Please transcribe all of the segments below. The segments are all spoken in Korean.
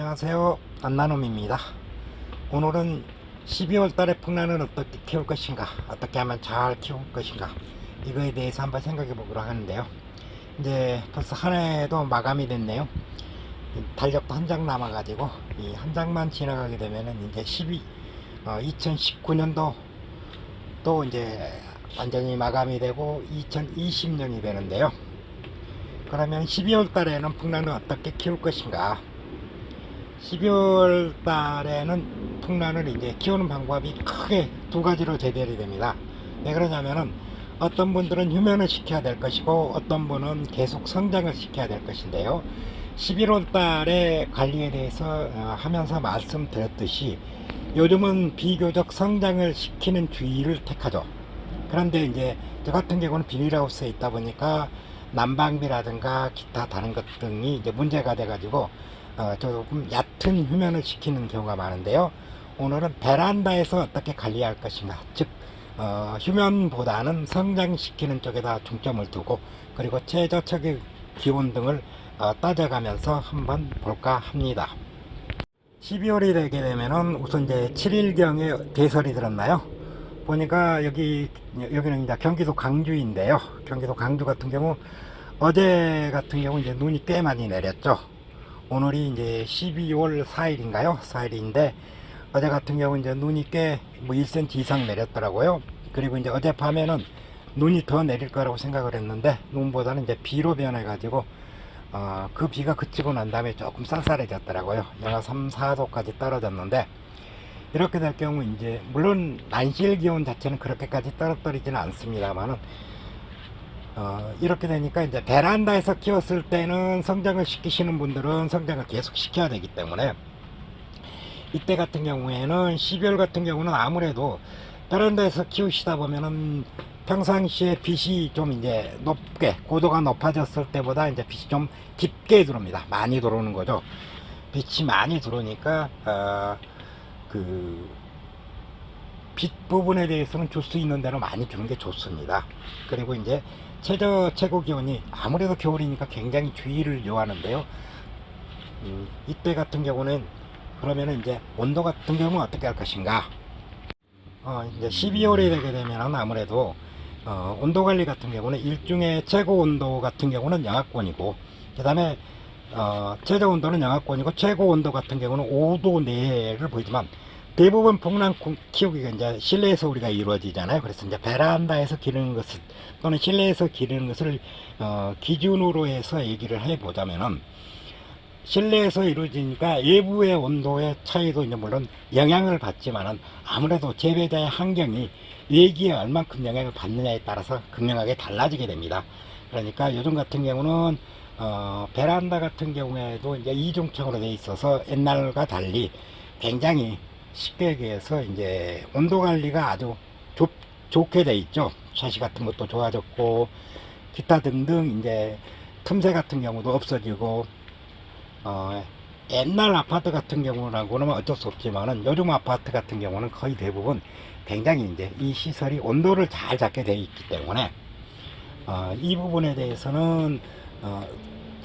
안녕하세요. 안나놈입니다. 오늘은 12월 달에 풍란을 어떻게 키울 것인가 어떻게 하면 잘 키울 것인가 이거에 대해서 한번 생각해 보기로 하는데요. 이제 벌써 한 해도 마감이 됐네요. 이 달력도 한 장 남아 가지고 이 한 장만 지나가게 되면은 이제 12 어, 2019년도 또 이제 완전히 마감이 되고 2020년이 되는데요. 그러면 12월 달에는 풍란을 어떻게 키울 것인가 12월 달에는 풍란을 이제 키우는 방법이 크게 두 가지로 대별이 됩니다. 왜 그러냐면은 어떤 분들은 휴면을 시켜야 될 것이고 어떤 분은 계속 성장을 시켜야 될 것인데요. 11월 달에 관리에 대해서 어, 하면서 말씀드렸듯이 요즘은 비교적 성장을 시키는 주의를 택하죠. 그런데 이제 저 같은 경우는 비닐하우스에 있다 보니까 난방비라든가 기타 다른 것 등이 이제 문제가 돼가지고 어, 조금 얕은 휴면을 시키는 경우가 많은데요. 오늘은 베란다에서 어떻게 관리할 것인가, 즉 어, 휴면보다는 성장시키는 쪽에다 중점을 두고 그리고 최저적의 기온 등을 어, 따져가면서 한번 볼까 합니다. 12월이 되게 되면은 우선 이제 7일경에 대설이 들었나요? 보니까 여기 여기는 이제 경기도 강주인데요. 경기도 강주 같은 경우 어제 같은 경우 이제 눈이 꽤 많이 내렸죠. 오늘이 이제 12월 4일인가요? 4일인데 어제 같은 경우 이제 눈이 꽤 뭐 1cm 이상 내렸더라고요. 그리고 이제 어젯밤에는 눈이 더 내릴 거라고 생각을 했는데 눈보다는 이제 비로 변해 가지고 어, 그 비가 그치고 난 다음에 조금 쌀쌀해졌더라고요. 영하 3, 4도까지 떨어졌는데 이렇게 될 경우 이제 물론 난실 기온 자체는 그렇게까지 떨어뜨리지는 않습니다만은 어, 이렇게 되니까 이제 베란다에서 키웠을 때는 성장을 시키시는 분들은 성장을 계속 시켜야 되기 때문에 이때 같은 경우에는 12월 같은 경우는 아무래도 베란다에서 키우시다 보면은 평상시에 빛이 좀 이제 높게 고도가 높아졌을 때보다 이제 빛이 좀 깊게 들어옵니다. 많이 들어오는 거죠. 빛이 많이 들어오니까 어, 그 빛 부분에 대해서는 줄 수 있는 대로 많이 주는 게 좋습니다. 그리고 이제 최저 최고 기온이 아무래도 겨울이니까 굉장히 주의를 요하는데요. 음, 이때 같은 경우는 그러면은 이제 온도 같은 경우는 어떻게 할 것인가? 어, 이제 12월이 되게 되면 아무래도 어, 온도 관리 같은 경우는 일종의 최고 온도 같은 경우는 영하권이고 그 다음에 어, 최저 온도는 영하권이고 최고 온도 같은 경우는 5도 내를 보이지만 대부분 풍랑 키우기가 이제 실내에서 우리가 이루어지잖아요. 그래서 이제 베란다에서 기르는 것을 또는 실내에서 기르는 것을 어, 기준으로 해서 얘기를 해 보자면은 실내에서 이루어지니까 외부의 온도의 차이도 이제 물론 영향을 받지만은 아무래도 재배자의 환경이 외기에 얼만큼 영향을 받느냐에 따라서 극명하게 달라지게 됩니다. 그러니까 요즘 같은 경우는 어, 베란다 같은 경우에도 이제 이중창으로 돼 있어서 옛날과 달리 굉장히 얘기해서 이제 온도 관리가 아주 좁, 좋게 돼 있죠. 샤시 같은 것도 좋아졌고 기타 등등 이제 틈새 같은 경우도 없어지고 어, 옛날 아파트 같은 경우라고는 어쩔 수 없지만은 요즘 아파트 같은 경우는 거의 대부분 굉장히 이제 이 시설이 온도를 잘 잡게 돼 있기 때문에 어, 이 부분에 대해서는 어,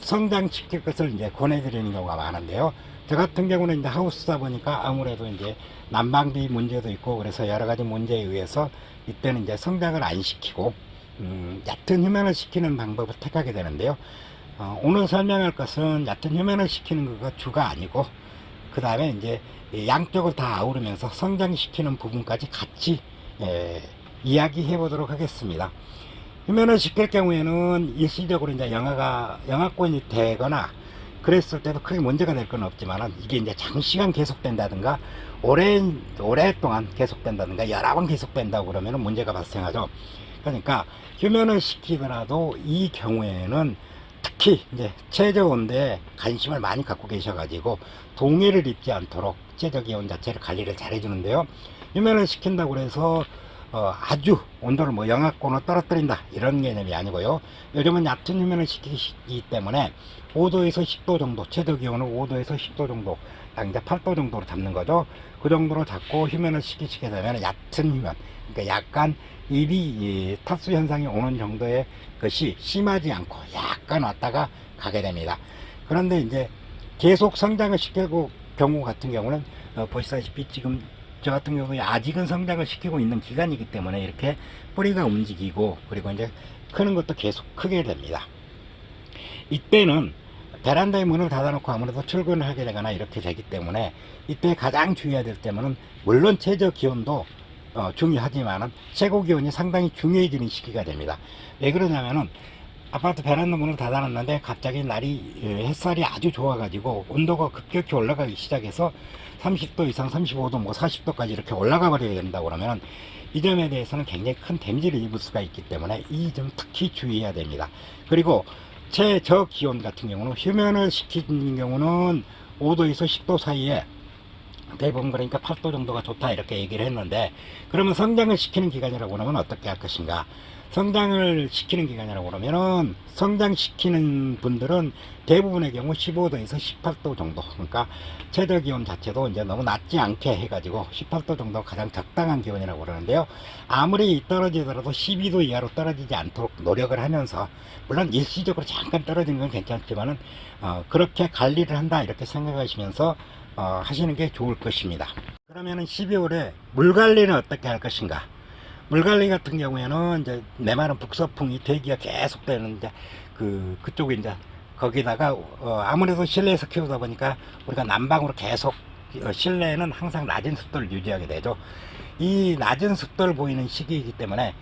성장시킬 것을 이제 권해드리는 경우가 많은데요. 저 같은 경우는 이제 하우스다 보니까 아무래도 이제 난방비 문제도 있고 그래서 여러 가지 문제에 의해서 이때는 이제 성장을 안 시키고 음, 얕은 휴면을 시키는 방법을 택하게 되는데요. 어, 오늘 설명할 것은 얕은 휴면을 시키는 거가 주가 아니고 그 다음에 이제 양쪽을 다 아우르면서 성장시키는 부분까지 같이 에, 이야기해 보도록 하겠습니다. 휴면을 시킬 경우에는 일시적으로 이제 영하가 영하권이 되거나 그랬을 때도 크게 문제가 될 건 없지만 이게 이제 장시간 계속된다든가 오랜 오랫동안 계속된다든가 여러 번 계속된다고 그러면 문제가 발생하죠. 그러니까 휴면을 시키더라도 이 경우에는 특히 이제 최저 온도에 관심을 많이 갖고 계셔가지고 동해를 입지 않도록 최저 기온 자체를 관리를 잘 해주는데요. 휴면을 시킨다고 해서 어, 아주 온도를 뭐 영하권으로 떨어뜨린다 이런 개념이 아니고요. 요즘은 얕은 휴면을 시키기 때문에 5도에서 10도 정도 최저 기온을 5도에서 10도 정도 딱 이제 8도 정도로 잡는 거죠. 그 정도로 잡고 휴면을 시키시게 되면 얕은 휴면 그러니까 약간 입이 탑수 현상이 오는 정도의 것이 심하지 않고 약간 왔다가 가게 됩니다. 그런데 이제 계속 성장을 시키고 경우 같은 경우는 어, 보시다시피 지금 저 같은 경우에 아직은 성장을 시키고 있는 기간이기 때문에 이렇게 뿌리가 움직이고 그리고 이제 크는 것도 계속 크게 됩니다. 이때는 베란다에 문을 닫아놓고 아무래도 출근을 하게 되거나 이렇게 되기 때문에 이때 가장 주의해야 될 때는 물론 최저 기온도 어, 중요하지만은 최고 기온이 상당히 중요해지는 시기가 됩니다. 왜 그러냐면은 아파트 베란다 문을 닫아놨는데 갑자기 날이 예, 햇살이 아주 좋아가지고 온도가 급격히 올라가기 시작해서 30도 이상 35도 뭐 40도까지 이렇게 올라가 버리게 된다고 그러면 이 점에 대해서는 굉장히 큰 데미지를 입을 수가 있기 때문에 이 점 특히 주의해야 됩니다. 그리고 최저 기온 같은 경우는 휴면을 시키는 경우는 5도에서 10도 사이에 대부분 그러니까 8도 정도가 좋다 이렇게 얘기를 했는데 그러면 성장을 시키는 기간이라고 하면 어떻게 할 것인가 성장을 시키는 기간이라고 그러면은 성장시키는 분들은 대부분의 경우 15도에서 18도 정도 그러니까 최저 기온 자체도 이제 너무 낮지 않게 해가지고 18도 정도 가장 적당한 기온이라고 그러는데요 아무리 떨어지더라도 12도 이하로 떨어지지 않도록 노력을 하면서 물론 일시적으로 잠깐 떨어지는 건 괜찮지만은 어, 그렇게 관리를 한다 이렇게 생각하시면서 어, 하시는 게 좋을 것입니다. 그러면은 12월에 물 관리는 어떻게 할 것인가? 물 관리 같은 경우에는 이제 메마른 북서풍이 대기가 계속 되는데 그 그쪽에 이제 거기다가 어, 아무래도 실내에서 키우다 보니까 우리가 난방으로 계속 어, 실내에는 항상 낮은 습도를 유지하게 되죠. 이 낮은 습도를 보이는 시기이기 때문에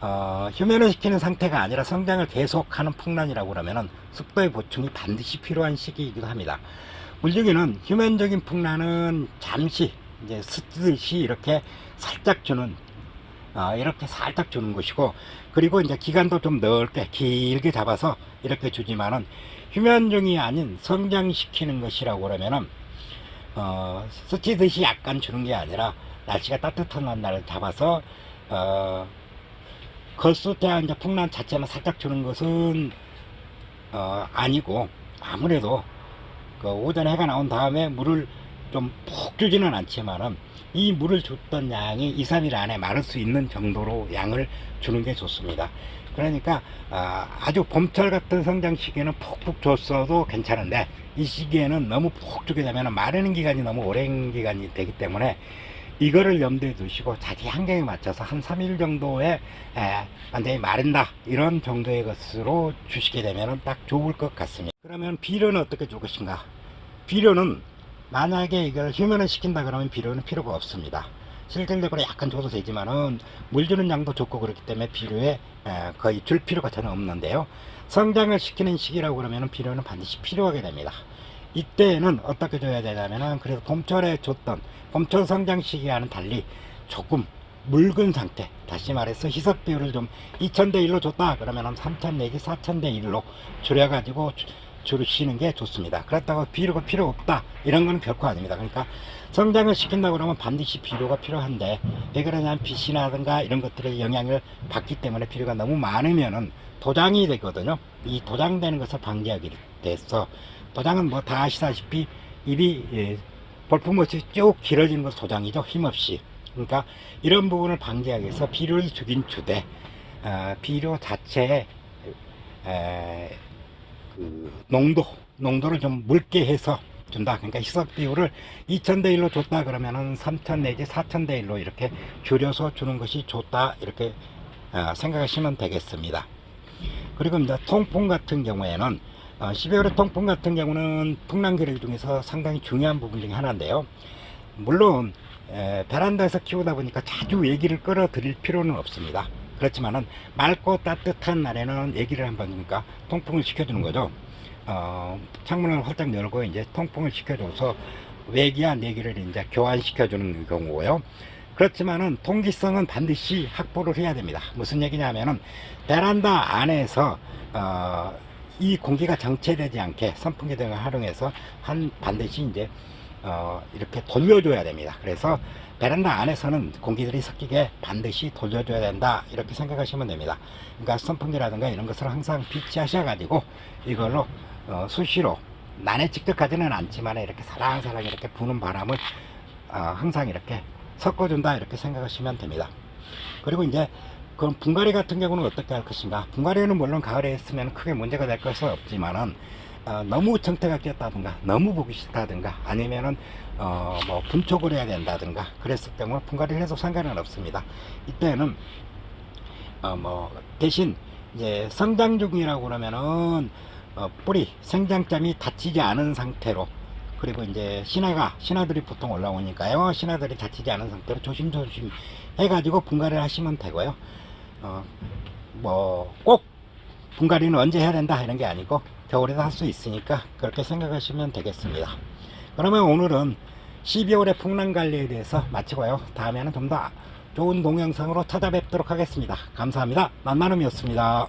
어, 휴면을 시키는 상태가 아니라 성장을 계속하는 풍란이라고 그러면은 습도의 보충이 반드시 필요한 시기이기도 합니다. 물주기는 휴면적인 풍란은 잠시 이제 스듯이 이렇게 살짝 주는 어, 이렇게 살짝 주는 것이고 그리고 이제 기간도 좀 넓게 길게 잡아서 이렇게 주지만은 휴면종이 아닌 성장시키는 것이라고 그러면은 어, 스치듯이 약간 주는 게 아니라 날씨가 따뜻한 날을 잡아서 어, 거수대한 이제 풍란 자체는 살짝 주는 것은 어, 아니고 아무래도 그 오전에 해가 나온 다음에 물을 좀 푹 주지는 않지만은 이 물을 줬던 양이 2, 3일 안에 마를 수 있는 정도로 양을 주는 게 좋습니다. 그러니까 아, 아주 봄철 같은 성장 시기에는 푹푹 줬어도 괜찮은데 이 시기에는 너무 푹 주게 되면 마르는 기간이 너무 오랜 기간이 되기 때문에 이거를 염두에 두시고 자기 환경에 맞춰서 한 3일 정도에 에, 완전히 마른다 이런 정도의 것으로 주시게 되면 딱 좋을 것 같습니다. 그러면 비료는 어떻게 줄 것인가? 비료는 만약에 이걸 휴면을 시킨다 그러면 비료는 필요가 없습니다. 실질적으로 약간 줘도 되지만은 물 주는 양도 좋고 그렇기 때문에 비료에 에, 거의 줄 필요가 전혀 없는데요. 성장을 시키는 시기라고 그러면 비료는 반드시 필요하게 됩니다. 이때는 어떻게 줘야 되냐면은 그래서 봄철에 줬던 봄철 성장 시기와는 달리 조금 묽은 상태 다시 말해서 희석 비율을 좀 2000대 1로 줬다 그러면 한3000 내지 4000대 1로 줄여 가지고 주시는 게 좋습니다. 그렇다고 비료가 필요 없다. 이런 건 결코 아닙니다. 그러니까 성장을 시킨다 그러면 반드시 비료가 필요한데 왜 그러냐면 빛이라든가 이런 것들의 영향을 받기 때문에 비료가 너무 많으면은 도장이 되거든요. 이 도장되는 것을 방지하기 위해서 도장은 뭐 다 아시다시피 입이 예, 볼품없이 쭉 길어지는 것이 도장이죠. 힘없이. 그러니까 이런 부분을 방지하기 위해서 비료를 주긴 주되 어, 비료 자체의 에, 그 농도 농도를 좀 묽게 해서 준다 그러니까 희석 비율을 2000대 1로 줬다 그러면은 3000 내지 4000대 1로 이렇게 줄여서 주는 것이 좋다 이렇게 어, 생각하시면 되겠습니다 그리고 이제 통풍 같은 경우에는 어, 12월의 통풍 같은 경우는 풍랑기를 중에서 상당히 중요한 부분 중에 하나인데요. 물론 에, 베란다에서 키우다 보니까 자주 얘기를 끌어들일 필요는 없습니다. 그렇지만은 맑고 따뜻한 날에는 얘기를 한번 그러니까 통풍을 시켜주는 거죠. 어, 창문을 활짝 열고 이제 통풍을 시켜줘서 외기와 내기를 이제 교환시켜주는 경우고요. 그렇지만은 통기성은 반드시 확보를 해야 됩니다. 무슨 얘기냐면은 베란다 안에서 어, 이 공기가 정체되지 않게 선풍기 등을 활용해서 한 반드시 이제 어, 이렇게 돌려줘야 됩니다. 그래서 베란다 안에서는 공기들이 섞이게 반드시 돌려줘야 된다 이렇게 생각하시면 됩니다. 그러니까 선풍기라든가 이런 것을 항상 비치하셔 가지고 이걸로 어, 수시로 난에 직접 가지는 않지만 이렇게 사랑사랑 이렇게 부는 바람을 어, 항상 이렇게 섞어준다 이렇게 생각하시면 됩니다. 그리고 이제 그럼 분갈이 같은 경우는 어떻게 할 것인가? 분갈이는 물론 가을에 했으면 크게 문제가 될 것은 없지만은 어, 너무 정태가 끼었다든가 너무 보기 싫다든가 아니면은 어, 뭐 분촉을 해야 된다든가 그랬을 경우 분갈이를 해도 상관은 없습니다. 이때는 어, 뭐 대신 이제 성장 중이라고 그러면은 어, 뿌리 생장점이 닫히지 않은 상태로 그리고 이제 신화가 신화들이 보통 올라오니까요 신화들이 닫히지 않은 상태로 조심조심 해가지고 분갈이를 하시면 되고요 어, 뭐 꼭 분갈이는 언제 해야 된다 이런 게 아니고 겨울에도 할수 있으니까 그렇게 생각하시면 되겠습니다. 그러면 오늘은 12월의 풍랑 관리에 대해서 마치고요. 다음에는 좀 더 좋은 동영상으로 찾아뵙도록 하겠습니다. 감사합니다. 만만음이었습니다